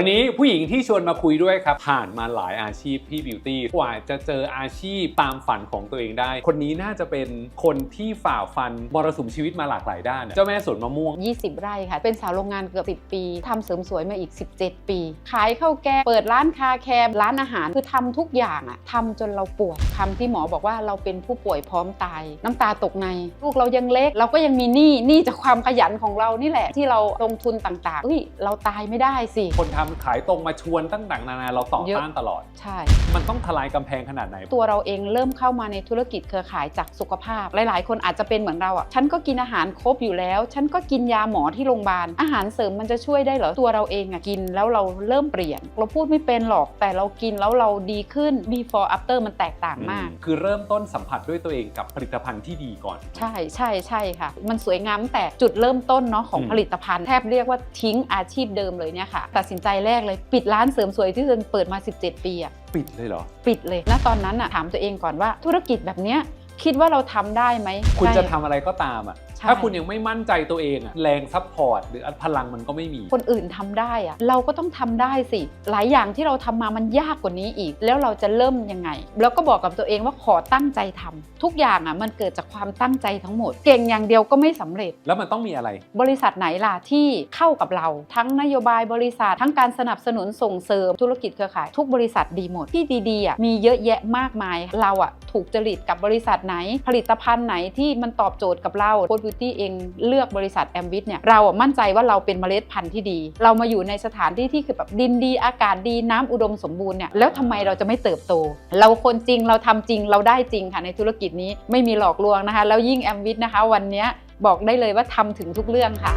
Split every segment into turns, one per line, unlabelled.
วันนี้ผู้หญิงที่ชวนมาคุยด้วยครับ ผ่านมาหลายอาชีพพี่บิวตี้กว่าจะเจออาชีพตามฝันของตัวเองได้ คนนี้น่าจะเป็นคนที่ฝ่าฟันมรสุมชีวิตมาหลากหลายด้าน เจ้าแม่สวนมะม่วง
20 ไร่ค่ะ เป็นสาวโรงงานเกือบ10 ปีทำเสริมสวยมาอีก 17 ปี ขายข้าวแกงเปิดร้านคาแคร์ร้านอาหารคือทำทุกอย่างอะทำจนเราป่วยคำที่หมอบอกว่าเราเป็นผู้ป่วยพร้อมตาย น้ำตาตกใน ลูกเรายังเล็ก เราก็ยังมีหนี้หนี้จากความขยันของเรานี่แหละ ที่เราลงทุนต่างๆเฮ้ยเราตายไม่ได้สิ
คนทำขายตรงมาชวนตั้งแต่างนานาเราต่อ
เยอะ
ต้านตลอด
ใช่
มันต้องทลายกำแพงขนาดไหน
ตัวเราเองเริ่มเข้ามาในธุรกิจเครือข่ายจากสุขภาพ หลาย ๆ คนอาจจะเป็นเหมือนเราอะ ฉันก็กินอาหารครบอยู่แล้ว ฉันก็กินยาหมอที่โรงพยาบาล อาหารเสริมมันจะช่วยได้เหรอ ตัวเราเองอะกินแล้วเราเริ่มเปลี่ยน เราพูดไม่เป็นหรอก แต่เรากินแล้วเราดีขึ้น before after มันแตกต่างมาก
คือเริ่มต้นสัมผัสด้วยตัวเองกับผลิตภัณฑ์ที่ดีก่อน
ใช่ใช่ใช่ค่ะ มันสวยงามตั้งแต่จุดเริ่มต้นเนาะของ
อืม
ผลิตภัณฑ์แทบเรียกว่าทิ้งอาชีพเดิมเลยเนี่ยค่ะ ตัดสินใจแรกเลย ปิดร้านเสริมสวยที่เดินเปิดมา 17 ปีอะ
ปิดเลยเหรอ
ปิดเลยณตอนนั้นอะถามตัวเองก่อนว่าธุรกิจแบบเนี้ยคิดว่าเราทำได้ไหม
คุณ
ใช่
จะทำอะไรก็ตามอะ
ใช่
ถ้าคุณยังไม่มั่นใจตัวเองอะแรงซัพพอร์ตหรือพลังมันก็ไม่มี
คนอื่นทำได้อะเราก็ต้องทำได้สิ หลายอย่างที่เราทำมามันยากกว่านี้อีก แล้วเราจะเริ่มยังไง แล้วก็บอกกับตัวเองว่าขอตั้งใจทำทุกอย่างอะมันเกิดจากความตั้งใจทั้งหมด เก่งอย่างเดียวก็ไม่สำเร็จ
แล้วมันต้องมีอะไร
บริษัทไหนล่ะที่เข้ากับเรา ทั้งนโยบายบริษัท ทั้งการสนับสนุนส่งเสริมธุรกิจเครือข่าย ทุกบริษัทดีหมดที่ดีๆอะมีเยอะแยะมากมาย เราอะถูกจริตกับบริษัทไหน ผลิตภัณฑ์ไหนที่มันตอบโจทย์กับเราโคดบิวตี้เองเลือกบริษัทแอมบิทเนี่ยเราอะมั่นใจว่าเราเป็นเมล็ดพันธุ์ที่ดี เรามาอยู่ในสถานที่ที่คือแบบดินดีอากาศดีน้ำอุดมสมบูรณ์เนี่ยแล้วทำไมเราจะไม่เติบโต เราคนจริงเราทำจริงเราได้จริงค่ะในธุรกิจนี้ไม่มีหลอกลวงนะคะ แล้วยิ่งแอมบิทนะคะ วันนี้บอกได้เลยว่าทำถึงทุกเรื่องค่ะ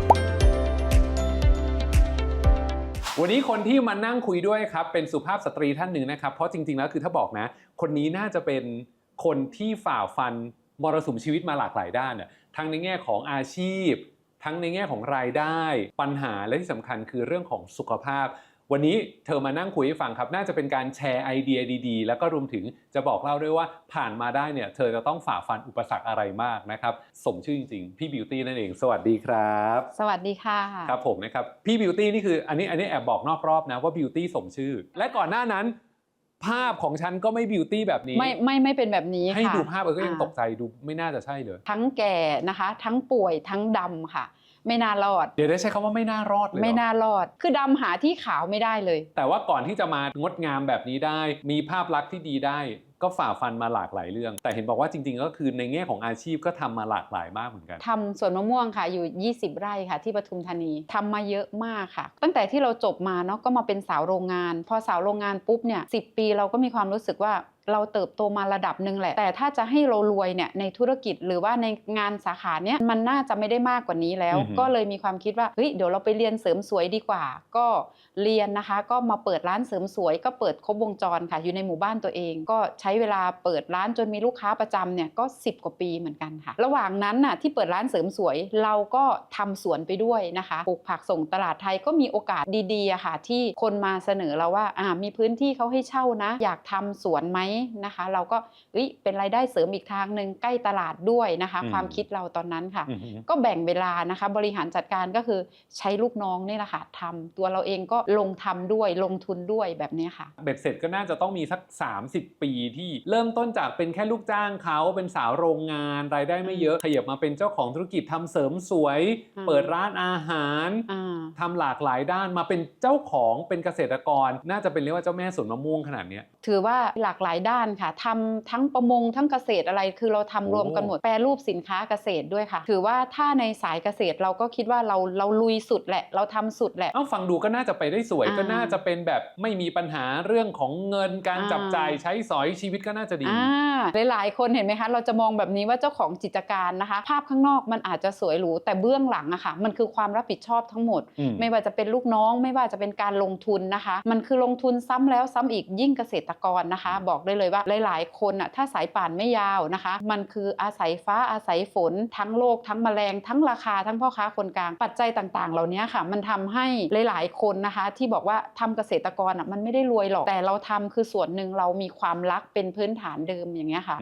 วันนี้คนที่มานั่งคุยด้วยครับ เป็นสุภาพสตรีท่านหนึ่งนะครับ เพราะจริง ๆ แล้วคือถ้าบอกนะ คนนี้น่าจะเป็นคนที่ฝ่าฟันมรสุมชีวิตมาหลากหลายด้านน่ะ ทั้งในแง่ของอาชีพ ทั้งในแง่ของรายได้ ปัญหาและที่สำคัญคือเรื่องของสุขภาพ วันนี้เธอมานั่งคุยให้ฟังครับ น่าจะเป็นการแชร์ไอเดียดีๆ แล้วก็รวมถึงจะบอกเล่าด้วยว่าผ่านมาได้เนี่ยเธอจะต้องฝ่าฟันอุปสรรคอะไรมากนะครับ สมชื่อจริงๆ พี่บิวตี้นั่นเอง สวัสดีครับ
สวัสดีค่ะ
ครับผมนะครับ พี่บิวตี้นี่คืออันนี้อันนี้แอบบอกนอกรอบนะว่าบิวตี้สมชื่อ และก่อนหน้านั้น ภาพของฉันก็ไม่บิวตี้แบบนี้
ไม่ไม่ไม่เป็นแบบนี้
ให้
ค่ะ
ดูภาพเออก็ยัง
อ่า
ตกใจดูไม่น่าจะใช่เลย
ทั้งแก่นะคะ ทั้งป่วยทั้งดำค่ะ ไม่น่ารอด
เดี๋ยวได้ใช้คำว่าไม่น่ารอดเลยเหรอ
ไม่น่ารอด คือดำหาที่ขาวไม่ได้เลย
แต่ว่าก่อนที่จะมางดงามแบบนี้ได้ มีภาพลักษณ์ที่ดีได้ ก็ฝ่าฟันมาหลากหลายเรื่อง แต่เห็นบอกว่าจริง ๆ ก็คือในแง่ของอาชีพก็ทำมาหลากหลายมากเหมือนกัน
ทำสวนมะม่วงค่ะอยู่ 20 ไร่ค่ะ ที่ปทุมธานีทำมาเยอะมากค่ะ ตั้งแต่ที่เราจบมาเนาะก็มาเป็นสาวโรงงาน พอสาวโรงงานปุ๊บเนี่ยสิปีเราก็มีความรู้สึกว่าเราเติบโตมาระดับหนึ่งแหละ แต่ถ้าจะให้เรารวยเนี่ยในธุรกิจหรือว่าในงานสาขาเนี้ยมันน่าจะไม่ได้มากกว่านี้แล้ว
อือหือ
ก็เลยมีความคิดว่าเฮ้ยเดี๋ยวเราไปเรียนเสริมสวยดีกว่า ก็เรียนนะคะ ก็มาเปิดร้านเสริมสวย ก็เปิดครบวงจรค่ะ อยู่ในหมู่บ้านตัวเอง ก็ใช้เวลาเปิดร้านจนมีลูกค้าประจำเนี่ยก็ 10 กว่าปีเหมือนกันค่ะ ระหว่างนั้นน่ะที่เปิดร้านเสริมสวยเราก็ทำสวนไปด้วยนะคะปลูกผักส่งตลาดไทยก็มีโอกาสดีๆอะค่ะ ที่คนมาเสนอเราว่าอ่ามีพื้นที่เขาให้เช่านะ อยากทำสวนไหมนะคะ เราก็เอ้ยเป็นรายได้เสริมอีกทางหนึ่งใกล้ตลาดด้วยนะคะ
อืม
ความคิดเราตอนนั้นค่ะ
อือหือ
ก็แบ่งเวลานะคะ บริหารจัดการก็คือใช้ลูกน้องนี่แหละค่ะทำตัวเราเองก็ลงทำด้วยลงทุนด้วยแบบนี้ค่ะ
เบ็ดเสร็จก็น่าจะต้องมีสัก 30 ปีที่เริ่มต้นจากเป็นแค่ลูกจ้างเขาเป็นสาวโรงงานรายได้ไม่เยอะขยับมาเป็นเจ้าของธุรกิจทำเสริมสวย
อืม
เปิดร้านอาหาร
อ่า
ทำหลากหลายด้านมาเป็นเจ้าของเป็นเกษตรกร น่าจะเป็นเรียกว่าเจ้าแม่สวนมะม่วงขนาดเนี้ย
ถือว่าหลากหลายด้านค่ะทำทั้งประมงทั้งเกษตรอะไร คือเราทำ
โอ้
รวมกันหมดแปรรูปสินค้าเกษตรด้วยค่ะ ถือว่าถ้าในสายเกษตรเราก็คิดว่าเราเราลุยสุดแหละ เราทำสุดแหละ
เอ้าฟังดูก็น่าจะไปได้สวย
อ่า
ก็น่าจะเป็นแบบไม่มีปัญหาเรื่องของเงินการ
อ่า
จับจ่ายใช้สอยชีวิตก็น่าจะดี
อ่าหลายๆคนเห็นไหมคะ เราจะมองแบบนี้ว่าเจ้าของกิจการนะคะ ภาพข้างนอกมันอาจจะสวยหรูแต่เบื้องหลังอะค่ะมันคือความรับผิดชอบทั้งหมด
อืม
ไม่ว่าจะเป็นลูกน้อง ไม่ว่าจะเป็นการลงทุนนะคะ มันคือลงทุนซ้ำแล้วซ้ำอีกยิ่งเกษตรกรนะคะ บอกได้เลยว่าหลาย ๆ คนอะถ้าสายป่านไม่ยาวนะคะ มันคืออาศัยฟ้าอาศัยฝน ทั้งโลกทั้งแมลง ทั้งราคาทั้งพ่อค้าคนกลางปัจจัยต่าง ๆ เหล่านี้ค่ะ มันทำให้หลาย ๆ คนนะคะ ที่บอกว่าทำเกษตรกรอะมันไม่ได้รวยหรอกแต่เราทำคือส่วนหนึ่งเรามีความรักเป็นพื้นฐานเดิมอย่างเงี้ยค่ะ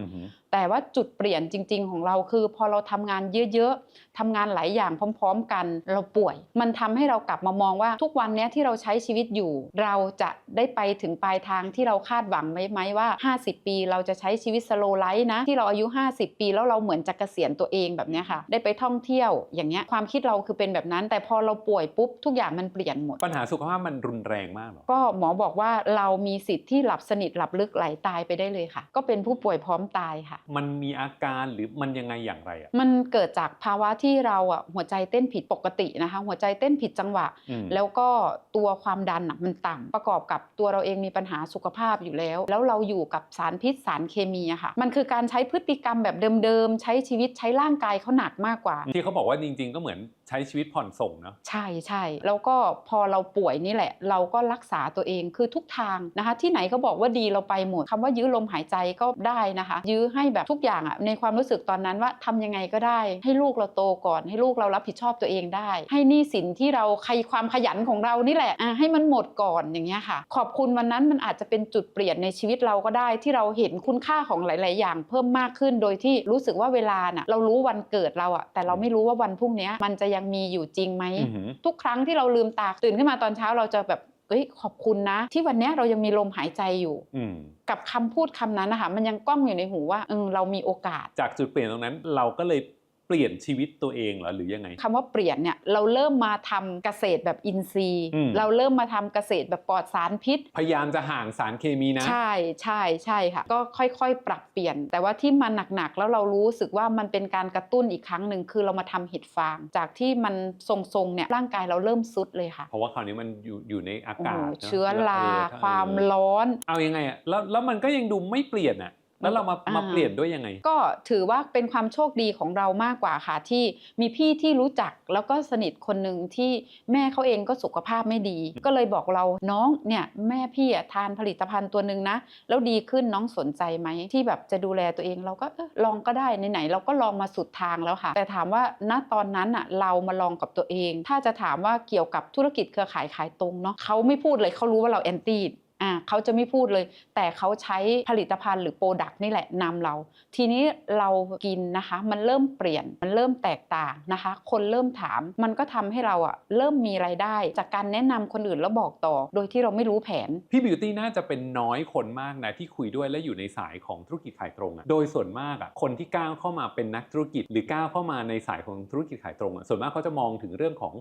แต่ว่าจุดเปลี่ยนจริง ๆ ของเราคือ พอเราทำงานเยอะๆทำงานหลายอย่างพร้อม ๆ กัน เราป่วย มันทำให้เรากลับมามองว่าทุกวันเนี้ยที่เราใช้ชีวิตอยู่ เราจะได้ไปถึงปลายทางที่เราคาดหวังไหมไหมว่า 50 ปี เราจะใช้ชีวิตสโลไลฟ์นะ ที่เราอายุ 50 ปี แล้วเราเหมือนจะเกษียณตัวเองแบบเนี้ยค่ะ ได้ไปท่องเที่ยวอย่างเงี้ยความคิดเราคือเป็นแบบนั้น แต่พอเราป่วยปุ๊บทุกอย่างมันเปลี่ยนหมด
ปัญหาสุขภาพมันรุนแรงมากเหรอ
ก็หมอบอกว่าเรามีสิทธิ์ที่หลับสนิทหลับลึกไหลตายไปได้เลยค่ะ ก็เป็นผู้ป่วยพร้อมตายค่ะ
มันมีอาการหรือมันยังไงอย่างไรอะ
มันเกิดจากภาวะที่เราอะหัวใจเต้นผิดปกตินะคะ หัวใจเต้นผิดจังหวะ
อืม
แล้วก็ตัวความดันอะมันต่ำประกอบกับตัวเราเองมีปัญหาสุขภาพอยู่แล้ว แล้วเราอยู่กับสารพิษสารเคมีอะค่ะมันคือการใช้พฤติกรรมแบบเดิมๆใช้ชีวิตใช้ร่างกายเขาหนักมากกว่า
ที่เขาบอกว่าจริง ๆ ก็เหมือน ใช้ชีวิตผ่อนส่งเนาะ
ใช่ใช่แล้วก็พอเราป่วยนี่แหละ เราก็รักษาตัวเองคือทุกทางนะคะ ที่ไหนเขาบอกว่าดีเราไปหมดคำว่ายื้อลมหายใจก็ได้นะคะ ยื้อให้แบบทุกอย่างอะในความรู้สึกตอนนั้นว่าทำยังไงก็ได้ ให้ลูกเราโตก่อน ให้ลูกเรารับผิดชอบตัวเองได้ ให้หนี้สินที่เราใครความขยันของเรานี่แหละอะให้มันหมดก่อนอย่างเงี้ยค่ะ ขอบคุณวันนั้นมันอาจจะเป็นจุดเปลี่ยนในชีวิตเราก็ได้ ที่เราเห็นคุณค่าของหลาย ๆ อย่าง เพิ่มมากขึ้นโดยที่รู้สึกว่าเวลาน่ะเรารู้วันเกิดเราอะแต่เราไม่รู้ว่าวันพรุ่งนี้มันจะยังมีอยู่จริงไหม
อือหือ
ทุกครั้งที่เราลืมตาตื่นขึ้นมาตอนเช้าเราจะแบบเอ้ยขอบคุณนะ ที่วันเนี้ยเรายังมีลมหายใจอยู่
อืม
กับคำพูดคำนั้นนะคะมันยังก้องอยู่ในหูว่าเออเรามีโอกาส
จากจุดเปลี่ยนตรงนั้น เราก็เลย เปลี่ยนชีวิตตัวเองเหรอหรือยังไง
คำว่าเปลี่ยนเนี่ยเราเริ่มมาทำเกษตรแบบอินทรีย์
อืม
เราเริ่มมาทำเกษตรแบบปลอดสารพิษ
พยายามจะห่างสารเคมีนะ
ใช่ใช่ใช่ค่ะ ก็ค่อยๆ ปรับเปลี่ยน แต่ว่าที่มันหนักๆ แล้วเรารู้สึกว่ามันเป็นการกระตุ้นอีกครั้งหนึ่งคือเรามาทำเห็ดฟาง จากที่มันทรงๆเนี่ยร่างกายเราเริ่มซุดเลยค่ะ
เพราะว่าคราวนี้มันอยู่อยู่ในอา
โอ้
กา
โห
ศนะ
เชื้อรา
เออถ้
ความร้อน
เอายังไงอะแล้วแล้วมันก็ยังดูไม่เปลี่ยนอะ แล้วเรามา
อ่าม
มาเปลี่ยนด้วยยังไง
ก็ถือว่าเป็นความโชคดีของเรามากกว่าค่ะที่มีพี่ที่รู้จักแล้วก็สนิทคนหนึ่งที่แม่เขาเองก็สุขภาพไม่ดี ก็เลยบอกเราน้องเนี่ยแม่พี่อะทานผลิตภัณฑ์ตัวหนึ่งนะ แล้วดีขึ้นน้องสนใจไหมที่แบบจะดูแลตัวเองเราก็เออลองก็ได้ไหนๆเราก็ลองมาสุดทางแล้วค่ะ แต่ถามว่าณตอนนั้นอะเรามาลองกับตัวเอง ถ้าจะถามว่าเกี่ยวกับธุรกิจเครือข่ายขายตรงเนาะเขาไม่พูดเลยเขารู้ว่าเราแอนตี้ อ่าเขาจะไม่พูดเลย แต่เขาใช้ผลิตภัณฑ์หรือโปรดักต์นี่แหละนำเรา ทีนี้เรากินนะคะ มันเริ่มเปลี่ยนมันเริ่มแตกต่างนะคะ คนเริ่มถาม มันก็ทำให้เราอะเริ่มมีรายได้ จากการแนะนำคนอื่นแล้วบอกต่อ โดยที่เราไม่รู้แผน
พี่บิวตี้น่าจะเป็นน้อยคนมากนะที่คุยด้วยและอยู่ในสายของธุรกิจขายตรงอะโดยส่วนมากอะคนที่ก้าวเข้ามาเป็นนักธุรกิจ หรือก้าวเข้ามาในสายของธุรกิจขายตรงอะส่วนมากเขาจะมองถึงเรื่องของ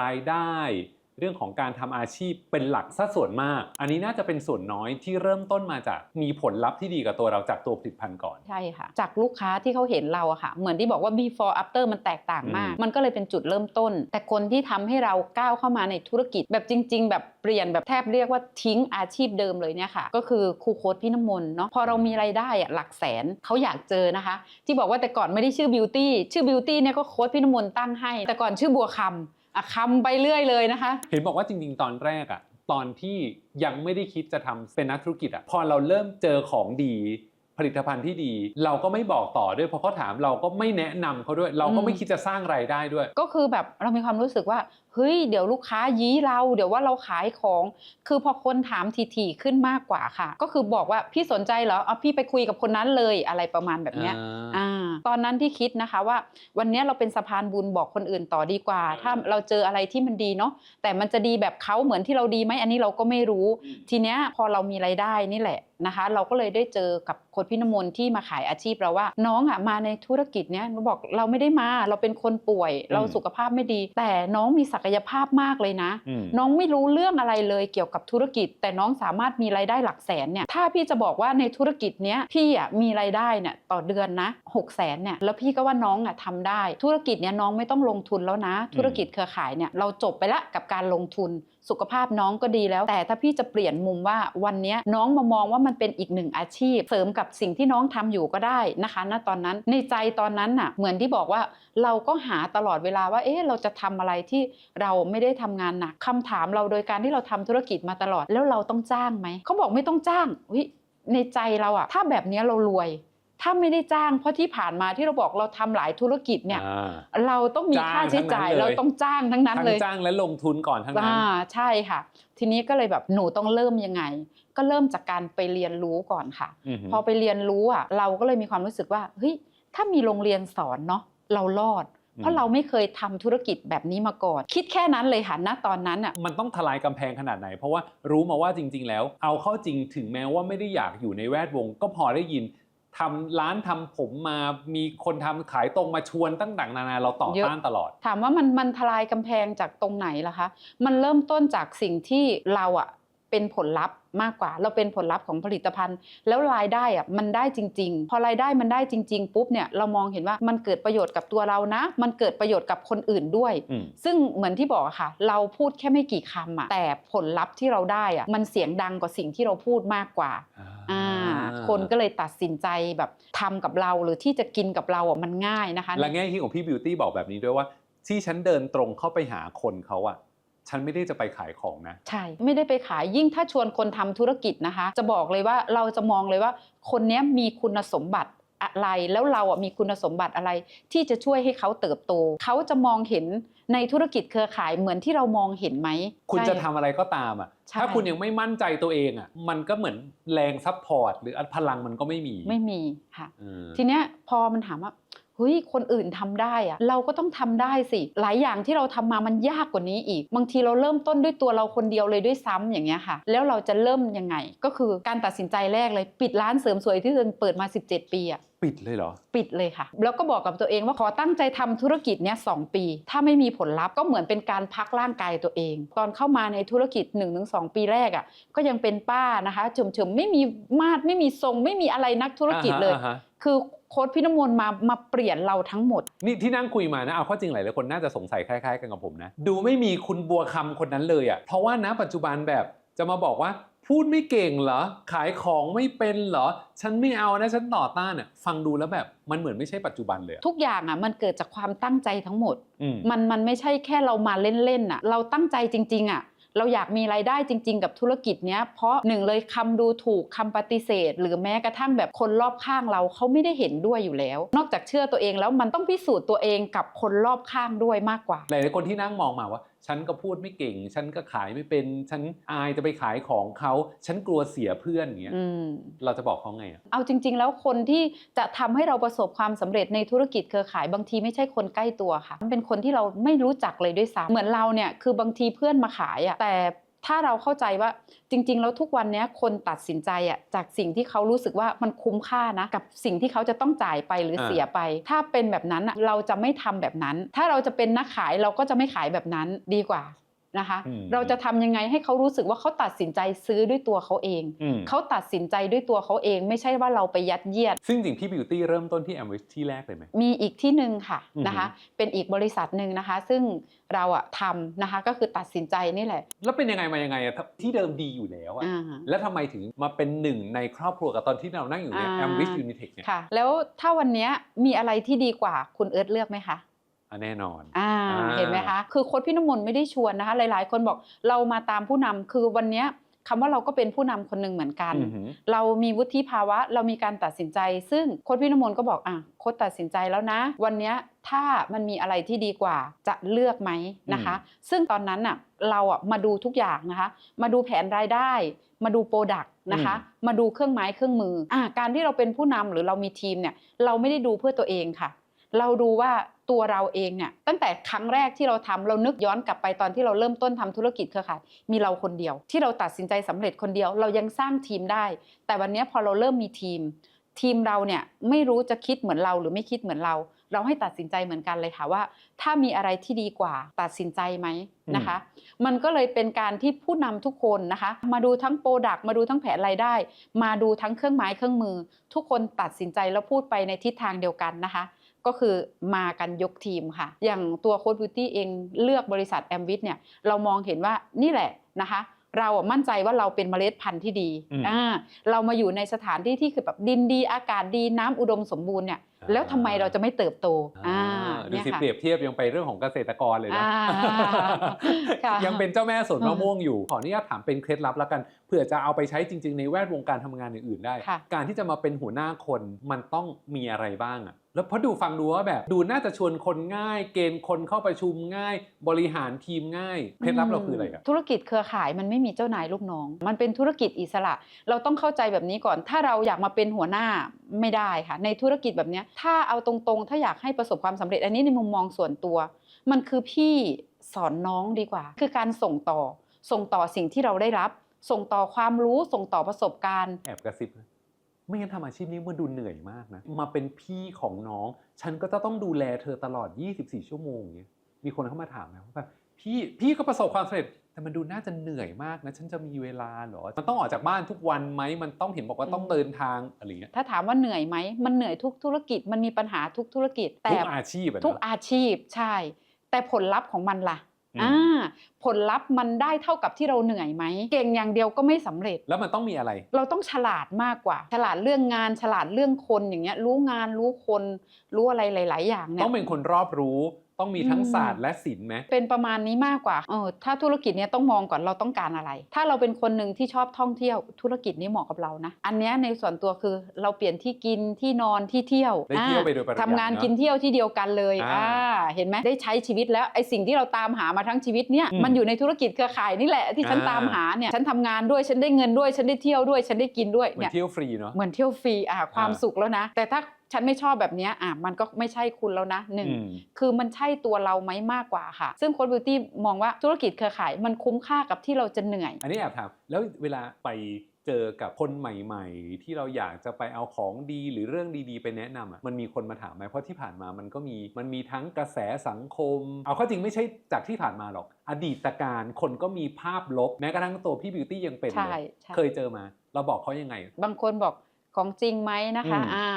รายได้ เรื่องของการทำอาชีพเป็นหลักซะส่วนมาก อันนี้น่าจะเป็นส่วนน้อยที่เริ่มต้นมาจากมีผลลัพธ์ที่ดีกับตัวเราจากตัวผลิตภัณฑ์ก่อน
ใช่ค่ะ จากลูกค้าที่เขาเห็นเราอะค่ะ เหมือนที่บอกว่า before after มันแตกต่างมาก
อืม
มันก็เลยเป็นจุดเริ่มต้น แต่คนที่ทำให้เราก้าวเข้ามาในธุรกิจแบบจริง ๆ แบบเปลี่ยนแบบแทบเรียกว่าทิ้งอาชีพเดิมเลยเนี่ยค่ะ ก็คือครูโค้ดพี่น้ำมนต์เนาะ พอเรามีรายได้อะหลักแสนเขาอยากเจอนะคะ ที่บอกว่าแต่ก่อนไม่ได้ชื่อบิวตี้ ชื่อบิวตี้เนี่ยก็โค้ดพี่น้ำมนต์ตั้งให้ แต่ก่อนชื่อบัวคำ อะคำไปเรื่อยเลยนะคะ
เห็นบอกว่าจริงๆ ตอนแรกอะตอนที่ยังไม่ได้คิดจะทำเป็นนักธุรกิจอะพอเราเริ่มเจอของดี ผลิตภัณฑ์ที่ดี เราก็ไม่บอกต่อด้วยเพราะเขาถามเราก็ไม่แนะนำเขาด้วย เราก็ไม่คิดจะสร้างรายได้ด้วย
ก็คือแบบเรามีความรู้สึกว่า เฮ้ยเดี๋ยวลูกค้ายี้เราเดี๋ยวว่าเราขายของ คือพอคนถามทีๆขึ้นมากกว่าค่ะ ก็คือบอกว่าพี่สนใจเหรอเอาพี่ไปคุยกับคนนั้นเลยอะไรประมาณแบบเนี้ยอ่าตอนนั้นที่คิดนะคะว่า วันนี้เราเป็นสะพานบุญบอกคนอื่นต่อดีกว่า ถ้าเราเจออะไรที่มันดีเนาะแต่มันจะดีแบบเขาเหมือนที่เราดีไหมอันนี้เราก็ไม่รู้
อืม
ทีเนี้ยพอเรามีรายได้นี่แหละ นะคะ เราก็เลยได้เจอกับโค้ดพี่น้ำมนต์ที่มาขายอาชีพเราว่า น้องอะมาในธุรกิจเนี้ยหนูบอกเราไม่ได้มาเราเป็นคนป่วย เราสุขภาพไม่ดี แต่น้องมีศักยภาพมากเลยนะ
อืม
น้องไม่รู้เรื่องอะไรเลยเกี่ยวกับธุรกิจ แต่น้องสามารถมีรายได้หลักแสนเนี่ยถ้าพี่จะบอกว่าในธุรกิจเนี้ยพี่อะมีรายได้เนี่ยต่อเดือนนะหกแสนเนี่ยแล้วพี่ก็ว่าน้องอะทำได้ ธุรกิจเนี้ยน้องไม่ต้องลงทุนแล้วนะ ธุรกิจเครือข่ายเนี่ยเราจบไปละกับการลงทุน สุขภาพน้องก็ดีแล้ว แต่ถ้าพี่จะเปลี่ยนมุมว่าวันนี้น้องมามองว่ามันเป็นอีกหนึ่งอาชีพ เสริมกับสิ่งที่น้องทำอยู่ก็ได้นะคะณตอนนั้นในใจตอนนั้นน่ะเหมือนที่บอกว่าเราก็หาตลอดเวลาว่าเอ๊ะเราจะทำอะไรที่เราไม่ได้ทำงานหนักคำถามเราโดยการที่เราทำธุรกิจมาตลอดแล้วเราต้องจ้างไหมเขาบอกไม่ต้องจ้างวิในใจเราอะถ้าแบบนี้เรารวย ถ้าไม่ได้จ้างเพราะที่ผ่านมาที่เราบอกเราทำหลายธุรกิจเนี่ย
อ่า
เราต้องมี
จ้าง
ค่าใช้จ่าย
ทั้งนั้นเลย
เราต้องจ้างทั้งนั้น
ทั้ง
เลย
จ้างและลงทุนก่อนทั้งนั้น
อ่าใช่ค่ะ ทีนี้ก็เลยแบบหนูต้องเริ่มยังไง ก็เริ่มจากการไปเรียนรู้ก่อนค่ะ
อือหือ
พอไปเรียนรู้อะเราก็เลยมีความรู้สึกว่าเฮ้ยถ้ามีโรงเรียนสอนเนาะเรารอดเพราะเราไม่เคยทำธุรกิจแบบนี้มาก่อน คิดแค่นั้นเลยค่ะณตอนนั้นอะ
มันต้องทลายกำแพงขนาดไหน เพราะว่ารู้มาว่าจริง ๆ แล้ว เอาเข้าจริงถึงแม้ว่าไม่ได้อยากอยู่ในแวดวง ก็พอได้ยิน ทำร้านทำผมมามีคนทำขายตรงมาชวนตั้งต่างนานาเราต่อ
เยอะ
ต้านตลอด
ถามว่ามันมันทลายกำแพงจากตรงไหนล่ะคะ มันเริ่มต้นจากสิ่งที่เราอะเป็นผลลัพธ์ มากกว่า เราเป็นผลลัพธ์ของผลิตภัณฑ์ แล้วรายได้อะมันได้จริง ๆ พอรายได้มันได้จริง ๆ ปุ๊บเนี่ยเรามองเห็นว่ามันเกิดประโยชน์กับตัวเรานะ มันเกิดประโยชน์กับคนอื่นด้วย
อืม
ซึ่งเหมือนที่บอกอะค่ะ เราพูดแค่ไม่กี่คำอะแต่ผลลัพธ์ที่เราได้อะมันเสียงดังกว่าสิ่งที่เราพูดมากกว่าอ่าคนก็เลยตัดสินใจแบบทำกับเราหรือที่จะกินกับเราอะมันง่ายนะคะ
และแง่คิดของพี่บิวตี้บอกแบบนี้ด้วยว่าที่ฉันเดินตรงเข้าไปหาคนเขาอะ ฉันไม่ได้จะไปขายของนะ
ใช่ ไม่ได้ไปขายยิ่งถ้าชวนคนทำธุรกิจนะคะ จะบอกเลยว่าเราจะมองเลยว่า คนเนี้ยมีคุณสมบัติอะไรแล้วเราอะมีคุณสมบัติอะไร ที่จะช่วยให้เขาเติบโต เขาจะมองเห็นในธุรกิจเครือข่ายเหมือนที่เรามองเห็นไหม
คุณ
ใช่
จะทำอะไรก็ตามอะ
ใช่
ถ้าคุณยังไม่มั่นใจตัวเองอะมันก็เหมือนแรงซัพพอร์ตหรือพลังมันก็ไม่มี
ไม่มีค่ะ
เออ
ทีเนี้ยพอมันถามว่า เฮ้ยคนอื่นทำได้อะเราก็ต้องทำได้สิ หลายอย่างที่เราทำมามันยากกว่านี้อีก บางทีเราเริ่มต้นด้วยตัวเราคนเดียวเลยด้วยซ้ำอย่างเงี้ยค่ะ แล้วเราจะเริ่มยังไง ก็คือการตัดสินใจแรกเลยปิดร้านเสริมสวยที่เปิดมา 17 ปีอะ
ปิดเลยเหรอ
ปิดเลยค่ะ แล้วก็บอกกับตัวเองว่าขอตั้งใจทำธุรกิจเนี้ยสปี ถ้าไม่มีผลลัพธ์ก็เหมือนเป็นการพักร่างกายตัวเอง ตอนเข้ามาในธุรกิจ 1-2 ปีแรกอะ่ะก็ยังเป็นป้านะคะเฉมๆไม่มีมาดไม่มีทรงไม่มีอะไรนักธุรกิจเลย
อ่าฮะอ่าฮะ
คือ โค้ดพี่น้ำมนต์มามาเปลี่ยนเราทั้งหมด
นี่ที่นั่งคุยมานะเอาเข้อจริงหลายๆคนน่าจะสงสัยคล้ายๆ กันกับผมนะ ดูไม่มีคุณบัวคำคนนั้นเลยอะ่ะเพราะว่านะปัจจุบันแบบจะมาบอกว่าพูดไม่เก่งเหรอ ขายของไม่เป็นเหรอ ฉันไม่เอานะ ฉันต่อต้านอะฟังดูแล้วแบบมันเหมือนไม่ใช่ปัจจุบันเลยอะ
ทุกอย่างอะมันเกิดจากความตั้งใจทั้งหมด
อืม
มันมันไม่ใช่แค่เรามาเล่นๆอะ เราตั้งใจจริง ๆ อะ เราอยากมีรายได้จริง ๆ กับธุรกิจเนี้ยเพราะหนึ่งเลยคำดูถูกคำปฏิเสธ หรือแม้กระทั่งแบบคนรอบข้างเราเขาไม่ได้เห็นด้วยอยู่แล้ว นอกจากเชื่อตัวเองแล้วมันต้องพิสูจน์ตัวเองกับคนรอบข้างด้วยมากกว่า
หลายๆคนที่นั่งมองมาว่า ฉันก็พูดไม่เก่ง ฉันก็ขายไม่เป็น ฉันอายจะไปขายของเขา ฉันกลัวเสียเพื่อนอย่างเงี้ย
อืม
เราจะบอกเขาไงอะ
เอาจริง ๆ แล้วคนที่จะทำให้เราประสบความสำเร็จในธุรกิจเครือข่ายบางทีไม่ใช่คนใกล้ตัวค่ะ มันเป็นคนที่เราไม่รู้จักเลยด้วยซ้ำเหมือนเราเนี่ยคือบางทีเพื่อนมาขายอะแต่ ถ้าเราเข้าใจว่าจริง ๆ แล้วทุกวันเนี้ยคนตัดสินใจอะจากสิ่งที่เขารู้สึกว่ามันคุ้มค่านะกับสิ่งที่เขาจะต้องจ่ายไปหรือเสียไป ถ้าเป็นแบบนั้นอะเราจะไม่ทำแบบนั้น ถ้าเราจะเป็นนักขายเราก็จะไม่ขายแบบนั้นดีกว่า นะคะ
อืม
เราจะทำยังไงให้เขารู้สึกว่าเขาตัดสินใจซื้อด้วยตัวเขาเอง
อืม
เขาตัดสินใจด้วยตัวเขาเอง ไม่ใช่ว่าเราไปยัดเยียด
ซึ่งจริงพี่บิวตี้เริ่มต้นที่แอมวิชที่แรกเลยไหม
มีอีกที่หนึ่งค่ะ
อือฮึ
นะคะ เป็นอีกบริษัทหนึ่งนะคะ ซึ่งเราอะทำนะคะก็คือตัดสินใจนี่แหละ
แล้วเป็นยังไงมายังไงอะที่เดิมดีอยู่แล้วอะ
อ่า
แล้วทำไมถึงมาเป็นหนึ่งในครอบครัวกับตอนที่เรานั่งอยู่เนี่ย
อ่า
แอมวิชยูนิเทคเนี่ย
ค่ะแล้วถ้าวันเนี้ยมีอะไรที่ดีกว่าคุณเอิร์ธเลือกไหมคะ
อะ แน่นอน
อ่า
อ่า
เห็นไหมคะ คือโค้ดพี่น้ำมนต์ไม่ได้ชวนนะคะ หลาย ๆ คนบอกเรามาตามผู้นำคือวันเนี้ยคำว่าเราก็เป็นผู้นำคนหนึ่งเหมือนกัน
อือหือ
เรามีวุฒิภาวะ เรามีการตัดสินใจ ซึ่งโค้ดพี่น้ำมนต์ก็บอกอะโค้ดตัดสินใจแล้วนะ วันเนี้ยถ้ามันมีอะไรที่ดีกว่าจะเลือกไหมนะคะ ซึ่งตอนนั้นน่ะเราอะมาดูทุกอย่างนะคะ มาดูแผนรายได้ มาดูโปรดักต์นะคะ มาดูเครื่องไม้เครื่องมืออะการที่เราเป็นผู้นำหรือเรามีทีมเนี่ยเราไม่ได้ดูเพื่อตัวเองค่ะ เราดูว่าตัวเราเองเนี่ยตั้งแต่ครั้งแรกที่เราทำเรานึกย้อนกลับไปตอนที่เราเริ่มต้นทำธุรกิจเครือข่ายมีเราคนเดียว ที่เราตัดสินใจสำเร็จคนเดียว เรายังสร้างทีมได้ แต่วันนี้พอเราเริ่มมีทีม ทีมเราเนี่ยไม่รู้จะคิดเหมือนเราหรือไม่คิดเหมือนเรา เราให้ตัดสินใจเหมือนกันเลยค่ะว่า ถ้ามีอะไรที่ดีกว่าตัดสินใจไหมนะคะ มันก็เลยเป็นการที่ผู้นำทุกคนนะคะ มาดูทั้งโปรดักต์มาดูทั้งแผนรายได้ มาดูทั้งเครื่องไม้เครื่องมือ ทุกคนตัดสินใจแล้วพูดไปในทิศทางเดียวกันนะคะ ก็คือมากันยกทีมค่ะ อย่างตัวโค้ดบิวตี้เองเลือกบริษัทแอมวิทเนี่ยเรามองเห็นว่านี่แหละนะคะเราอะมั่นใจว่าเราเป็นเมล็ดพันธุ์ที่ดี
อืม
อ่าเรามาอยู่ในสถานที่ที่คือแบบดินดีอากาศดีน้ำอุดมสมบูรณ์เนี่ย
อ่า
แล้วทำไมเราจะไม่เติบโตอ่า
ดู
เนี่ย
สิ
ค่ะ
เปรียบเทียบยังไปเรื่องของเกษตรกรเลยนะ
อ่าค่ะ
ยังเป็นเจ้าแม่สวนมะม่วงอยู่ขออนุญาตถามเป็นเคล็ดลับแล้วกันเผื่อจะเอาไปใช้จริง ๆ ในแวดวงการทำงานอื่นๆได้
ค่ะ
การที่จะมาเป็นหัวหน้าคนมันต้องมีอะไรบ้างอะ แล้วเพราะดูฟังดูว่าแบบดูน่าจะชวนคนง่าย เกณฑ์คนเข้าประชุมง่าย บริหารทีมง่ายเคล็ดลับเราคืออะไรครับ
ธุรกิจเครือข่ายมันไม่มีเจ้านายลูกน้อง มันเป็นธุรกิจอิสระ เราต้องเข้าใจแบบนี้ก่อน ถ้าเราอยากมาเป็นหัวหน้าไม่ได้ค่ะ ในธุรกิจแบบเนี้ยถ้าเอาตรงๆ ถ้าอยากให้ประสบความสำเร็จ อันนี้ในมุมมองส่วนตัว มันคือพี่สอนน้องดีกว่า คือการส่งต่อส่งต่อสิ่งที่เราได้รับ ส่งต่อความรู้ส่งต่อประสบการณ์
แอบกระซิบนะ ไม่งั้นทำอาชีพนี้มันดูเหนื่อยมากนะ มาเป็นพี่ของน้อง ฉันก็จะต้องดูแลเธอตลอด 24 ชั่วโมงอย่างเงี้ย มีคนเข้ามาถามนะว่าแบบพี่พี่ก็ประสบความสำเร็จ แต่มันดูน่าจะเหนื่อยมากนะ ฉันจะมีเวลาเหรอ มันต้องออกจากบ้านทุกวันไหม มันต้องเห็นบอกว่าต้อง
อืม
เดินทางอะไรเงี้ย
ถ้าถามว่าเหนื่อยไหม มันเหนื่อยทุกธุรกิจ มันมีปัญหาทุกธุรกิจ แต่
ทุกอาชีพอะ
ทุก
เนอะ
อาชีพใช่ แต่ผลลัพธ์ของมันล่ะ
อืม
อ่าผลลัพธ์มันได้เท่ากับที่เราเหนื่อยไหม เก่งอย่างเดียวก็ไม่สำเร็จ
แล้วมันต้องมีอะไร
เราต้องฉลาดมากกว่า ฉลาดเรื่องงาน ฉลาดเรื่องคนอย่างเงี้ย รู้งานรู้คน รู้อะไรหลาย ๆ อย่างเนี่ย
ต้องเป็นคนรอบรู้ ต้องมีทั้ง
อืม
ศาสตร์และศิลป์ไหม
เป็นประมาณนี้มากกว่าเออถ้าธุรกิจเนี้ยต้องมองก่อนเราต้องการอะไร ถ้าเราเป็นคนหนึ่งที่ชอบท่องเที่ยวธุรกิจนี้เหมาะกับเรานะ อันเนี้ยในส่วนตัวคือเราเปลี่ยนที่กินที่นอนที่เที่ยว
ได้เที่ยว
อ่า
ไปโดยปริยาย
ทำงาน
เนอะ
กินเที่ยวที่เดียวกันเลย
อ่า
อ่าเห็นไหมได้ใช้ชีวิตแล้วไอสิ่งที่เราตามหามาทั้งชีวิตเนี่ย
อืม
มันอยู่ในธุรกิจเครือข่ายนี่แหละที่ฉัน
อ่า
ตามหาเนี่ยฉันทำงานด้วยฉันได้เงินด้วยฉันได้เที่ยวด้วยฉันได้กินด้วย
เหมือ
เนี่
น
ย
เที่ยวฟรีเนาะ
เหมือนเที่ยวฟรีอะความ
อ่า
สุขแล้วนะ แต่ถ้า ฉันไม่ชอบแบบเนี้ยอะมันก็ไม่ใช่คุณแล้วนะหนึ่ง
อืม
คือมันใช่ตัวเราไหมมากกว่าค่ะ ซึ่งโค้ดบิวตี้มองว่าธุรกิจเครือข่ายมันคุ้มค่ากับที่เราจะเหนื่อย
อันนี้แอบถามแล้วเวลาไปเจอกับคนใหม่ ๆ ที่เราอยากจะไปเอาของดีหรือเรื่องดีๆ ไปแนะนำอะมันมีคนมาถามไหมเพราะที่ผ่านมามันก็มีมันมีทั้งกระแสสังคม เอาเข้าจริงไม่ใช่จากที่ผ่านมาหรอก อดีตการคนก็มีภาพลบ แม้กระทั่งตัวพี่บิวตี้ยังเป็น
ใช่
เลย
ใช่
เคยเจอมา เราบอกเขายังไง
บางคนบอกของจริงไหมนะคะ
อืม
อ่า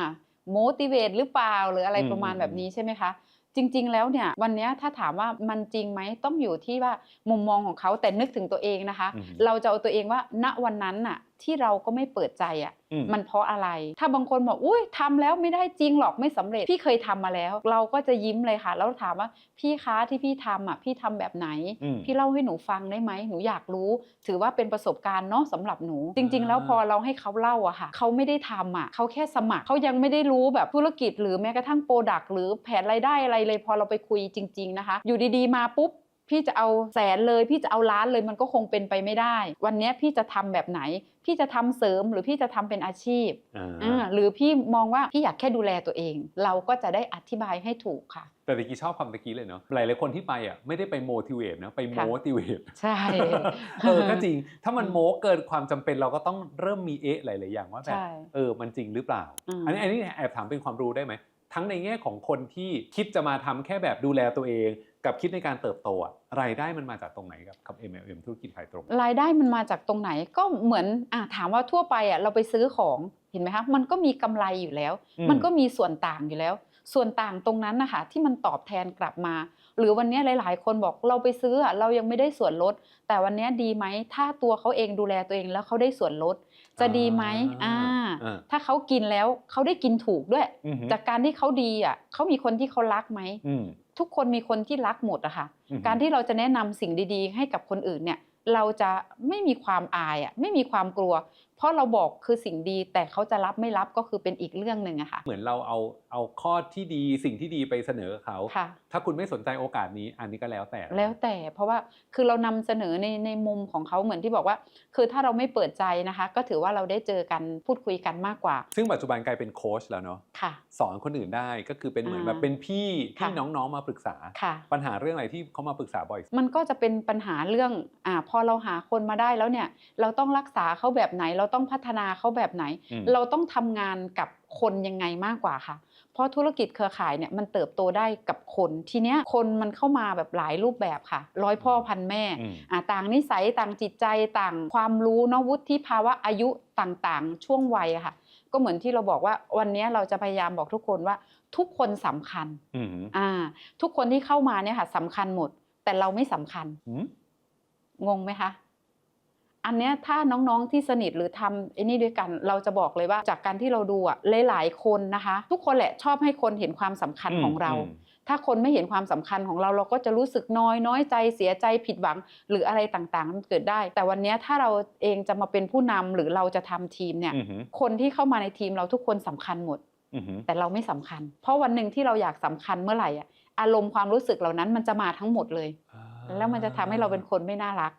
motivate หรือเปล่าหรืออะไร
อืม
ประมาณแบบนี้ใช่ไหมคะจริง ๆ แล้วเนี่ยวันเนี้ยถ้าถามว่ามันจริงไหมต้องอยู่ที่ว่ามุมมองของเขาแต่นึกถึงตัวเองนะคะ
อืม
เราจะเอาตัวเองว่าณวันนั้นน่ะ ที่เราก็ไม่เปิดใจอะ
อืม
มันเพราะอะไร ถ้าบางคนบอกอุ้ยทำแล้วไม่ได้จริงหรอกไม่สำเร็จ พี่เคยทำมาแล้ว เราก็จะยิ้มเลยค่ะ แล้วถามว่าพี่คะที่พี่ทำอะพี่ทำแบบไหน
อืม
พี่เล่าให้หนูฟังได้ไหมหนูอยากรู้ ถือว่าเป็นประสบการณ์เนาะสำหรับหนู จริง ๆ แล้วพอเราให้เขาเล่าอะค่ะเขาไม่ได้ทำอะเขาแค่สมัครเขายังไม่ได้รู้แบบธุรกิจ หรือแม้กระทั่งโปรดักต์หรือแผนรายได้อะไรเลย พอเราไปคุยจริง ๆนะคะ อยู่ดีๆมาปุ๊บ พี่จะเอาแสนเลย พี่จะเอาล้านเลยมันก็คงเป็นไปไม่ได้ วันเนี้ยพี่จะทำแบบไหน พี่จะทำเสริมหรือพี่จะทำเป็นอาชีพ
อ่า
อ่าหรือพี่มองว่าพี่อยากแค่ดูแลตัวเอง เราก็จะได้อธิบายให้ถูกค่ะ
แต่ตะกี้ชอบคำตะกี้เลยเนาะหลายๆคนที่ไปอะไม่ได้ไป motivate นะไป
ค่ะ
motivate
ใช่
เออก็จริง ถ้ามันโม้เกินความจำเป็นเราก็ต้องเริ่มมีเอ๊ะหลายๆอย่างว่าแบบ
ใช่
เออมันจริงหรือเปล่า
อืม
อันนี้อันนี้แอบถามเป็นความรู้ได้ไหมทั้งในแง่ของคนที่คิดจะมาทำแค่แบบดูแลตัวเอง กับคิดในการเติบโตอะรายได้มันมาจากตรงไหนกับกับ MLM ธุรกิจขายตรง
รายได้มันมาจากตรงไหนก็เหมือนอะถามว่าทั่วไปอะเราไปซื้อของเห็นไหมคะมันก็มีกำไรอยู่แล้ว
อืม
มันก็มีส่วนต่างอยู่แล้ว ส่วนต่างตรงนั้นนะคะที่มันตอบแทนกลับมา หรือวันเนี้ยหลาย ๆ คนบอกเราไปซื้ออะเรายังไม่ได้ส่วนลด แต่วันเนี้ยดีไหมถ้าตัวเขาเองดูแลตัวเองแล้วเขาได้ส่วนลด จะดีไหมอ่า
อ่า
ถ้าเขากินแล้วเขาได้กินถูกด้วย
อือหือ
จากการที่เขาดีอะเขามีคนที่เขารักไหม
อืม
ทุกคนมีคนที่รักหมดอะค่ะ
อือหือ
การที่เราจะแนะนำสิ่งดีๆ ให้กับคนอื่นเนี่ย เราจะไม่มีความอายอะไม่มีความกลัว เพราะเราบอกคือสิ่งดีแต่เขาจะรับไม่รับก็คือเป็นอีกเรื่องหนึ่งอะค่ะ
เหมือนเราเอาเอาข้อที่ดีสิ่งที่ดีไปเสนอเขา
ค่ะ
ถ้าคุณไม่สนใจโอกาสนี้อันนี้ก็แล้วแต่
แล้วแต่เพราะว่าคือเรานำเสนอในในมุมของเขาเหมือนที่บอกว่า คือถ้าเราไม่เปิดใจนะคะ ก็ถือว่าเราได้เจอกันพูดคุยกันมากกว่า
ซึ่งปัจจุบันกลายเป็นโค้ชแล้วเนาะ
ค่ะ
สอนคนอื่นได้ก็คือเป็นเหมือน
อ่า
แบบเป็นพี่ที่
ค่ะ
น้องๆมาปรึกษา
ค่ะ
ปัญหาเรื่องอะไรที่เขามาปรึกษาบ่อย
มันก็จะเป็นปัญหาเรื่องอ่าพอเราหาคนมาได้แล้วเนี่ย เราต้องรักษาเขาแบบไหนเราต้องพัฒนาเขาแบบไหน
อืม
เราต้องทำงานกับคนยังไงมากกว่าค่ะ เพราะธุรกิจเครือข่ายเนี่ยมันเติบโตได้กับคนทีเนี้ยคนมันเข้ามาแบบหลายรูปแบบค่ะ ร้อยพ่อพันแม่
อืม
อ่าต่างนิสัยต่างจิตใจต่างความรู้เนอะวุฒิภาวะอายุต่างๆ ช่วงวัยอะค่ะ ก็เหมือนที่เราบอกว่าวันเนี้ยเราจะพยายามบอกทุกคนว่าทุกคนสำคัญ
อืม
อ่า ทุกคนที่เข้ามาเนี่ยค่ะสำคัญหมด แต่เราไม่สำคัญ
อืม
งงไหมคะ อันเนี้ยถ้าน้องๆที่สนิทหรือทำไอ้นี่ด้วยกัน เราจะบอกเลยว่าจากการที่เราดูอะหลายๆคนนะคะ ทุกคนแหละชอบให้คนเห็นความสำคัญของเรา
ม
ถ้าคนไม่เห็นความสำคัญของเราเราก็จะรู้สึกน้อยน้อยใจเสียใจผิดหวัง หรืออะไรต่างๆมันเกิดได้ แต่วันเนี้ยถ้าเราเองจะมาเป็นผู้นำหรือเราจะทำทีมเนี่ย
อือหือ
คนที่เข้ามาในทีมเราทุกคนสำคัญหมด
อือหือ
แต่เราไม่สำคัญ เพราะวันหนึ่งที่เราอยากสำคัญเมื่อไหร่อะอารมณ์ความรู้สึกเหล่านั้นมันจะมาทั้งหมดเลย
อ่า
แล้วมันจะทำให้เราเป็นคนไม่น่ารัก
อ่า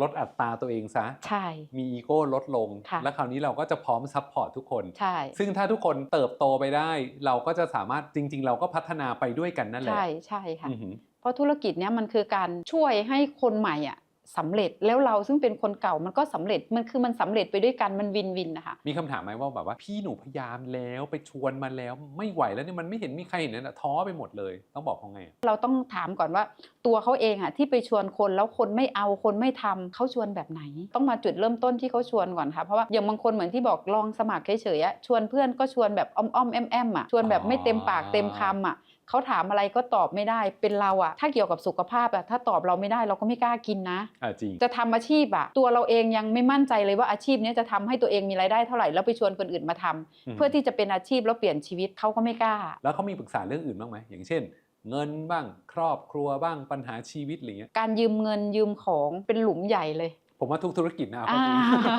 ลดอัตราตัวเองซะ
ใช่
มีอีโก้ลดลง
ค่ะ
แล้วคราวนี้เราก็จะพร้อมซัพพอร์ตทุกคน
ใช่
ซึ่งถ้าทุกคนเติบโตไปได้ เราก็จะสามารถจริง ๆ เราก็พัฒนาไปด้วยกันนั่นแหละ
ใช่ใช่ค่ะ
อือหือ
เพราะธุรกิจเนี้ยมันคือการช่วยให้คนใหม่อะ สำเร็จแล้วเราซึ่งเป็นคนเก่ามันก็สำเร็จมันคือมันสำเร็จไปด้วยกันมันวินวินนะคะ
มีคำถามไหมว่าแบบว่าพี่หนูพยายามแล้วไปชวนมาแล้วไม่ไหวแล้วเนี่ยมันไม่เห็นมีใครเห็นนะท้อไปหมดเลยต้องบอกเขาไงอะ
เราต้องถามก่อนว่าตัวเขาเองอะที่ไปชวนคนแล้วคนไม่เอาคนไม่ทำเขาชวนแบบไหน ต้องมาจุดเริ่มต้นที่เขาชวนก่อนค่ะเพราะว่าอย่างบางคนเหมือนที่บอกลองสมัครเฉยๆอะชวนเพื่อนก็ชวนแบบอ้อมๆแอมๆอะชวนแบบไม่เต็มปากเต็มคำอะ เขาถามอะไรก็ตอบไม่ได้เป็นเราอะถ้าเกี่ยวกับสุขภาพอะถ้าตอบเราไม่ได้เราก็ไม่กล้ากินนะ
อ่าจริง
จะทำอาชีพอะตัวเราเองยังไม่มั่นใจเลยว่าอาชีพเนี้ยจะทำให้ตัวเองมีรายได้เท่าไหร่แล้วไปชวนคนอื่นมาทำ
อืม
เพื่อที่จะเป็นอาชีพแล้วเปลี่ยนชีวิตเขาก็ไม่กล้า
แล้วเขามีปรึกษาเรื่องอื่นบ้างไหมอย่างเช่นเงินบ้างครอบครัวบ้างปัญหาชีวิตอะไรเงี้ย
การยืมเงินยืมของเป็นหลุมใหญ่เลย
ผมว่าทุกธุรกิจนะเอา
อ่า
เข้าจริง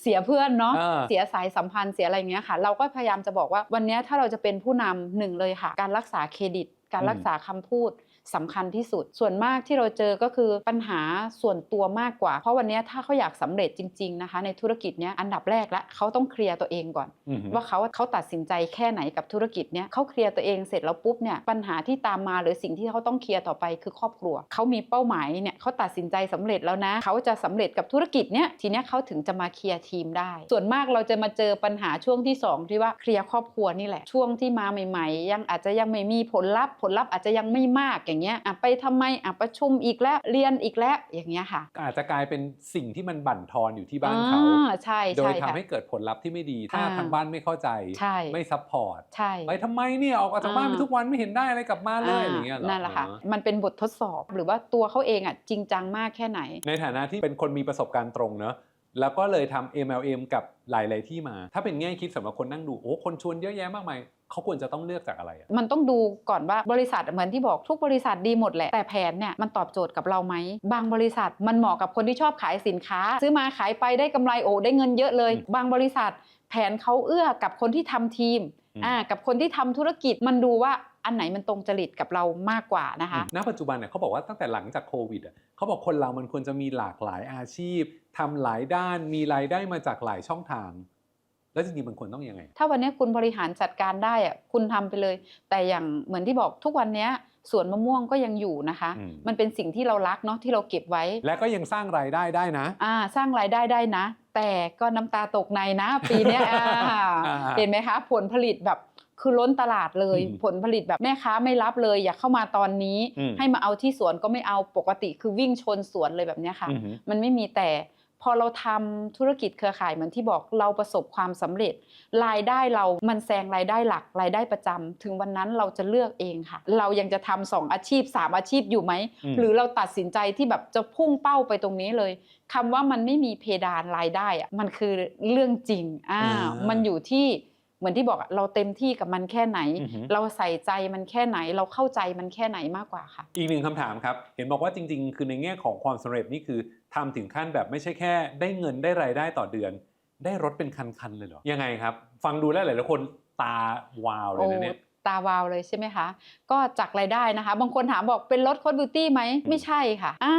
เสียเพื่อนเนาะ
อ่า
เสียสายสัมพันธ์เสียอะไรเงี้ยค่ะ เราก็พยายามจะบอกว่าวันเนี้ยถ้าเราจะเป็นผู้นำหนึ่งเลยค่ะ การรักษาเครดิต การรักษาคำพูด สำคัญที่สุด ส่วนมากที่เราเจอก็คือปัญหาส่วนตัวมากกว่า เพราะวันเนี้ยถ้าเขาอยากสำเร็จจริงๆนะคะในธุรกิจเนี้ยอันดับแรกละเขาต้องเคลียร์ตัวเองก่อน
อือหือ
ว่าเขาเขาตัดสินใจแค่ไหนกับธุรกิจเนี้ยเขาเคลียร์ตัวเองเสร็จแล้วปุ๊บเนี่ยปัญหาที่ตามมาหรือสิ่งที่เขาต้องเคลียร์ต่อไปคือครอบครัวเขามีเป้าหมายเนี่ยเขาตัดสินใจสำเร็จแล้วนะเขาจะสำเร็จกับธุรกิจเนี้ยทีเนี้ยเขาถึงจะมาเคลียร์ทีมได้ ส่วนมากเราจะมาเจอปัญหาช่วงที่สองที่ว่าเคลียร์ครอบครัวนี่แหละช่วงที่มาใหม่ ๆ ยังอาจจะยังไม่มีผลลัพธ์ผลลัพธ์อาจจะยังไม่มากอย่างเงี้ยอะไปทำไมอะประชุมอีกแล้วเรียนอีกแล้วอย่างเงี้ยค่ะ
อาจจะกลายเป็นสิ่งที่มันบั่นทอนอยู่ที่บ้านเขา
อ่ใช่
โด
ใช่
ยทำ
ค่ะ
ให้เกิดผลลัพธ์ที่ไม่ดี ถ้า
อ่า
ทางบ้านไม่เข้าใจ
ใช่
ไม่ซัพพอร์ต
ใช่
ไปทำไมเนี่ยออกจากบ้านไป
อ่า
ทุกวันไม่เห็นได้อะไรกลับบ้านเลยอะไร
อ่า
เงี้ยเหรอ
นั่นแหละค่ะ
อ๋อ
มันเป็นบททดสอบหรือว่าตัวเขาเองอะจริงจังมากแค่ไหน
ในฐานะที่เป็นคนมีประสบการณ์ตรงเนอะ แล้วก็เลยทำ MLM กับหลาย ๆ ที่มา ถ้าเป็นแง่คิดสำหรับคนนั่งดู โอ้ คนชวนเยอะแยะมากมายเขาควรจะต้องเลือกจากอะไรอะ
มันต้องดูก่อนว่าบริษัทเหมือนที่บอกทุกบริษัทดีหมดแหละ แต่แผนเนี่ยมันตอบโจทย์กับเราไหม บางบริษัทมันเหมาะกับคนที่ชอบขายสินค้า ซื้อมาขายไปได้กำไรโอ้ได้เงินเยอะเลย บางบริษัทแผนเขาเอื้อกับคนที่ทำทีมอ่ากับคนที่ทำธุรกิจมันดูว่า อันไหนมันตรงจริตกับเรามากกว่านะคะ
ณ ปัจจุบันเนี่ยเขาบอกว่าตั้งแต่หลังจากโควิดอะเขาบอกคนเรามันควรจะมีหลากหลายอาชีพทำหลายด้านมีรายได้มาจากหลายช่องทาง แล้วจริงๆมันควรต้องยังไง
ถ้าวันนี้คุณบริหารจัดการได้อะคุณทำไปเลย แต่อย่างเหมือนที่บอกทุกวันเนี้ยสวนมะม่วงก็ยังอยู่นะคะ
อืม
มันเป็นสิ่งที่เรารักเนาะที่เราเก็บไว้
และก็ยังสร้างรายได้ได้นะ
อ่าสร้างรายได้ได้นะ แต่ก็น้ำตาตกในนะ ปีเนี้ยอ่า
อ่า
เห็นไหมคะ ผลผลิตแบบ คือล้นตลาดเลย
อืม
ผลผลิตแบบแม่ค้าไม่รับเลย อยากเข้ามาตอนนี้
อืม
ให้มาเอาที่สวนก็ไม่เอาปกติ คือวิ่งชนสวนเลยแบบเนี้ยค่ะ
อือหือ
มันไม่มีแต่พอเราทำธุรกิจเครือข่ายเหมือนที่บอกเราประสบความสำเร็จ รายได้เรามันแซงรายได้หลักรายได้ประจำถึงวันนั้นเราจะเลือกเองค่ะ เรายังจะทำสองอาชีพสามอาชีพอยู่ไหม
อืม
หรือเราตัดสินใจที่แบบจะพุ่งเป้าไปตรงนี้เลยคำว่ามันไม่มีเพดานรายได้อะมันคือเรื่องจริงอ่า
อ่ามั
มันอยู่ที่ เหมือนที่บอกอะเราเต็มที่กับมันแค่ไหน
อือหือ
เราใส่ใจมันแค่ไหน เราเข้าใจมันแค่ไหนมากกว่าค่ะ
อีกหนึ่งคำถามครับ เห็นบอกว่าจริง ๆ คือในแง่ของความสำเร็จนี่คือทำถึงขั้นแบบไม่ใช่แค่ ได้เงินได้รายได้ต่อเดือน ได้รถเป็นคันๆเลยเหรอยังไงครับ ฟังดูแล้วหลายๆคนตาวาวเลยนะเนี่ย
โอ้ตาวาวเลยใช่ไหมคะ ก็จากรายได้นะคะ บางคนถามบอกเป็นรถโคดบิวตี้ไหม
อืม
ไม่ใช่ค่ะอ่า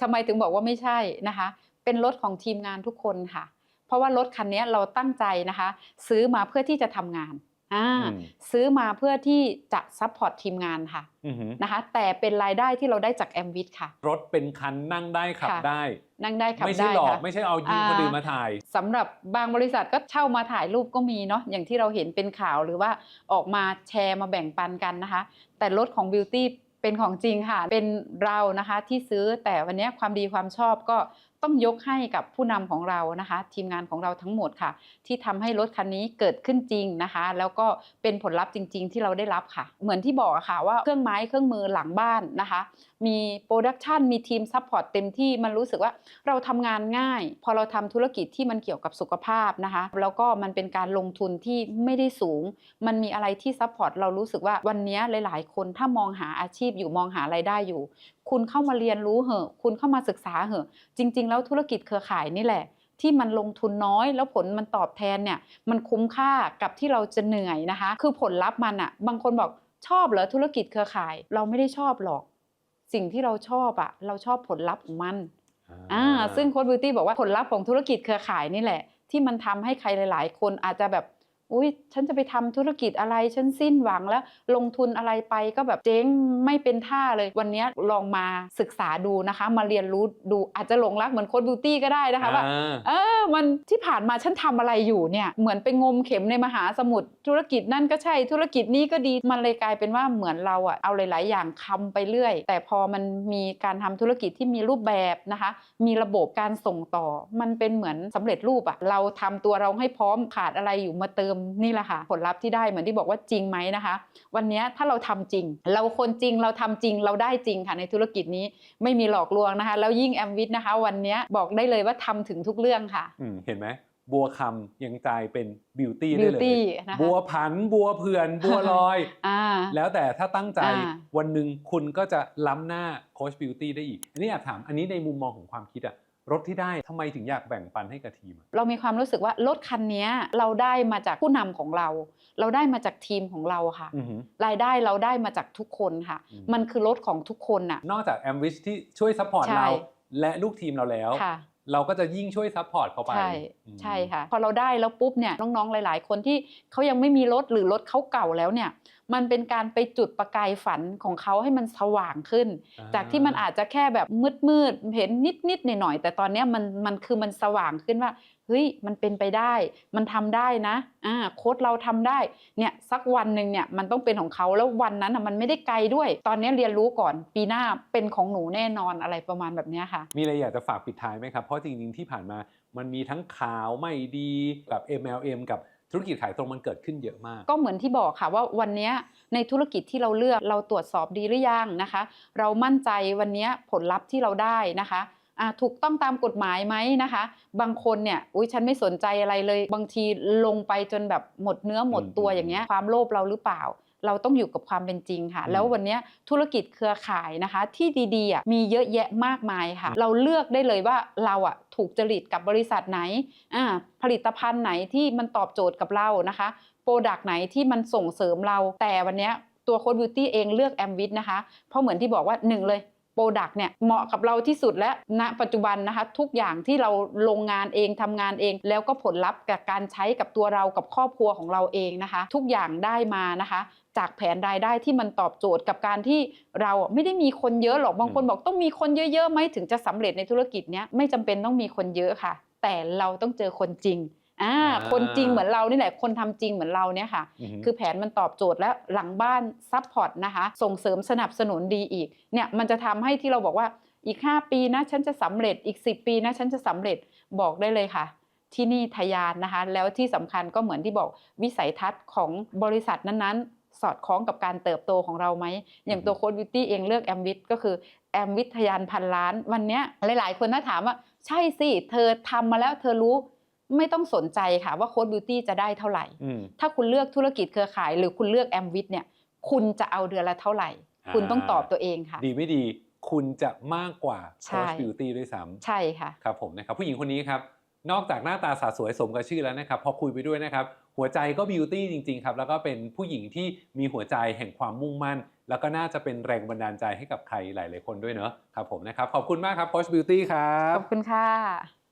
ทำไมถึงบอกว่าไม่ใช่นะคะ เป็นรถของทีมงานทุกคนค่ะเพ ราะว่ารถคันนี้เราตั้งใจนะคะ ซื้อมาเพื่อที่จะทำงานอ่า
อืม
ซื้อมาเพื่อที่จะซัพพอร์ตทีมงานค่ะ
อือหือ
นะคะแต่เป็นรายได้ที่เราได้จากแอมวิทค่ะ
รถเป็นคันนั่งได้ขับ
ค่ะ
ได้
นั่งได้ขับ
ไม่ใช่
ได้
หลอก
ค่ะ
ไม่ใช่เอายืม
อ่า
คนอื่นมาถ่าย
สำหรับบางบริษัทก็เช่ามาถ่ายรูปก็มีเนาะอย่างที่เราเห็นเป็นข่าวหรือว่าออกมาแชร์มาแบ่งปันกันนะคะ แต่รถของ Beauty เป็นของจริงค่ะ เป็นเรานะคะที่ซื้อแต่วันนี้ความดีความชอบก็ ต้องยกให้กับผู้นำของเรานะคะ ทีมงานของเราทั้งหมดค่ะ ที่ทำให้รถคันนี้เกิดขึ้นจริงนะคะ แล้วก็เป็นผลลัพธ์จริง ๆ ที่เราได้รับค่ะ เหมือนที่บอกค่ะว่าเครื่องไม้เครื่องมือหลังบ้านนะคะ มีโปรดักชันมีทีมซัพพอร์ตเต็มที่มันรู้สึกว่าเราทำงานง่าย พอเราทำธุรกิจที่มันเกี่ยวกับสุขภาพนะคะ แล้วก็มันเป็นการลงทุนที่ไม่ได้สูง มันมีอะไรที่ซัพพอร์ตเรารู้สึกว่าวันนี้หลาย ๆ คนถ้ามองหาอาชีพอยู่มองหาไรายได้อยู่คุณเข้ามาเรียนรู้เหอะ คุณเข้ามาศึกษาเหอะ จริง ๆ แล้วธุรกิจเครือข่ายนี่แหละ ที่มันลงทุนน้อยแล้วผลมันตอบแทนเนี่ยมันคุ้มค่ากับที่เราจะเหนื่อยนะคะ คือผลลัพธ์มันอะบางคนบอกชอบเหรอธุรกิจเครือข่าย เราไม่ได้ชอบหรอก สิ่งที่เราชอบอะเราชอบผลลัพธ์ของมันอ่าซึ่งโค้ดบิวตี้บอกว่าผลลัพธ์ของธุรกิจเครือข่ายนี่แหละ ที่มันทำให้ใครหลาย ๆ คนอาจจะแบบ อุ้ยฉันจะไปทำธุรกิจอะไรฉันสิ้นหวังแล้วลงทุนอะไรไปก็แบบเจ๊งไม่เป็นท่าเลย วันนี้ลองมาศึกษาดูนะคะ มาเรียนรู้ดูอาจจะหลงรักเหมือนโค้ดบิวตี้ก็ได้นะคะว่า
อ่า
เออมันที่ผ่านมาฉันทำอะไรอยู่เนี่ยเหมือนไปงมเข็มในมหาสมุทรธุรกิจนั่นก็ใช่ธุรกิจนี้ก็ดีมันเลยกลายเป็นว่าเหมือนเราอะเอาหลาย ๆ อย่างคำไปเรื่อย แต่พอมันมีการทำธุรกิจที่มีรูปแบบนะคะ มีระบบการส่งต่อ มันเป็นเหมือนสำเร็จรูปอะเราทำตัวเราให้พร้อมขาดอะไรอยู่มาเติมนี่แหละค่ะผลลัพธ์ที่ได้เหมือนที่บอกว่าจริงไหมนะคะ วันนี้ถ้าเราทำจริง เราคนจริงเราทำจริงเราได้จริงค่ะในธุรกิจนี้ไม่มีหลอกลวงนะคะ แล้วยิ่งแอมวิทนะคะ วันนี้บอกได้เลยว่าทำถึงทุกเรื่องค่ะ
อืมเห็นไหมบัวคำยังกลายเป็นบิวตี้ได้เลย
Beauty นะคะ
บัวผันบัวเผื่อนบัวลอย
อ่า
แล้วแต่ถ้าตั้งใจ
อ่า
วันหนึ่งคุณก็จะล้ำหน้าโค้ชบิวตี้ได้อีกอันนี้อยากถามอันนี้ในมุมมองของความคิดอะ รถที่ได้ทำไมถึงอยากแบ่งปันให้กับทีมอะ
เรามีความรู้สึกว่ารถคันนี้เราได้มาจากผู้นำของเรา เราได้มาจากทีมของเราค่ะ
อือหือ
รายได้เราได้มาจากทุกคนค่ะ
อืม
มันคือรถของทุกคนน่ะ
นอกจากแอมวิชที่ช่วยซัพพอร์ต
ใช่
เรา และลูกทีมเราแล้ว
ค่ะ
เราก็จะยิ่งช่วยซัพพอร์ตเขาไป
ใช่
อืม
ใช่ค่ะ พอเราได้แล้วปุ๊บเนี่ยน้องๆ หลาย ๆ คนที่เขายังไม่มีรถหรือรถเขาเก่าแล้วเนี่ย มันเป็นการไปจุดประกายฝันของเขาให้มันสว่างขึ้น จากที่มันอาจจะแค่แบบมืดๆเห็นนิดๆหน่อยๆแต่ตอนเนี้ยมันมันคือมันสว่างขึ้นว่า เฮ้ยมันเป็นไปได้ มันทำได้นะอ่าโค้ดเราทำได้เนี่ยสักวันหนึ่งเนี่ยมันต้องเป็นของเขาแล้ววันนั้นอะมันไม่ได้ไกลด้วย ตอนเนี้ยเรียนรู้ก่อนปีหน้าเป็นของหนูแน่นอนอะไรประมาณแบบเนี้ยค่ะ
มีอะไรอยากจะฝากปิดท้ายไหมครับ เพราะจริงๆที่ผ่านมามันมีทั้งข่าวไม่ดีกับ MLM กับธุรกิจขายตรงมันเกิดขึ้นเยอะมาก
ก็เหมือนที่บอกค่ะว่าวันเนี้ยในธุรกิจที่เราเลือกเราตรวจสอบดีหรือยังนะคะ เรามั่นใจวันเนี้ยผลลัพธ์ที่เราได้นะคะอ่า ถูกต้องตามกฎหมายไหมนะคะ บางคนเนี่ยอุ้ยฉันไม่สนใจอะไรเลย บางทีลงไปจนแบบหมดเนื้อหมดตัว
อืม
อย่างเงี้ยความโลภเราหรือเปล่า เราต้องอยู่กับความเป็นจริงค่ะ
อืม
แล้ววันเนี้ยธุรกิจเครือข่ายนะคะ ที่ดีๆอะมีเยอะแยะมากมายค่ะ เราเลือกได้เลยว่าเราอะถูกจริตกับบริษัทไหนอ่าผลิตภัณฑ์ไหนที่มันตอบโจทย์กับเรานะคะโปรดักต์ไหนที่มันส่งเสริมเราแต่วันเนี้ยตัวโค้ดบิวตี้เองเลือกแอมวิทนะคะ เพราะเหมือนที่บอกว่าหนึ่งเลย โปรดักต์เนี่ยเหมาะกับเราที่สุดและณปัจจุบันนะคะ ทุกอย่างที่เราลงงานเองทำงานเอง แล้วก็ผลลัพธ์กับการใช้กับตัวเรากับครอบครัวของเราเองนะคะ ทุกอย่างได้มานะคะจากแผนรายได้ที่มันตอบโจทย์กับการที่เราอะไม่ได้มีคนเยอะหรอกบางคนบอกต้องมีคนเยอะๆไหมถึงจะสำเร็จในธุรกิจเนี้ยไม่จำเป็นต้องมีคนเยอะค่ะ แต่เราต้องเจอคนจริง อ่า
อ่า
คนจริงเหมือนเรานี่แหละคนทำจริงเหมือนเราเนี่ยค่ะ
อือหือ
คือแผนมันตอบโจทย์และหลังบ้านซัพพอร์ตนะคะส่งเสริมสนับสนุนดีอีกเนี่ยมันจะทำให้ที่เราบอกว่าอีก 5 ปีนะฉันจะสำเร็จอีก 10 ปีนะฉันจะสำเร็จบอกได้เลยค่ะ ที่นี่ทะยานนะคะ แล้วที่สำคัญก็เหมือนที่บอกวิสัยทัศน์ของบริษัทนั้นๆ สอดคล้องกับการเติบโตของเราไหม อย่างตัวโค้ดบิวตี้เองเลือกแอมวิทก็คือแอมวิททะยานพันล้าน วันเนี้ยหลายๆ คนถ้าถามว่า ใช่สิ เธอทำมาแล้วเธอรู้ ไม่ต้องสนใจค่ะว่าโค้ดบิวตี้จะได้เท่าไหร่
อืม
ถ้าคุณเลือกธุรกิจเครือข่าย หรือคุณเลือกแอมวิทเนี่ย คุณจะเอาเดือนละเท่าไหร่ คุณต้องตอบตัวเองค่ะ
ดีไม่ดีคุณจะมากกว่า
ใช่
โค้ชบิวตี้ด้วยซ้ำ
ใช่ค่ะ
ครับผมนะครับผู้หญิงคนนี้ครับ นอกจากหน้าตาสาสวยสมกับชื่อแล้วนะครับ พอคุยไปด้วยนะครับ หัวใจก็บิวตี้จริง ๆ ครับ แล้วก็เป็นผู้หญิงที่มีหัวใจแห่งความมุ่งมั่น แล้วก็น่าจะเป็นแรงบันดาลใจให้กับใครหลาย ๆ คนด้วยเนอะครับผมนะครับขอบคุณมากครับโค้ชบิวตี้ครั
ข
บ
อบคุณค่ะ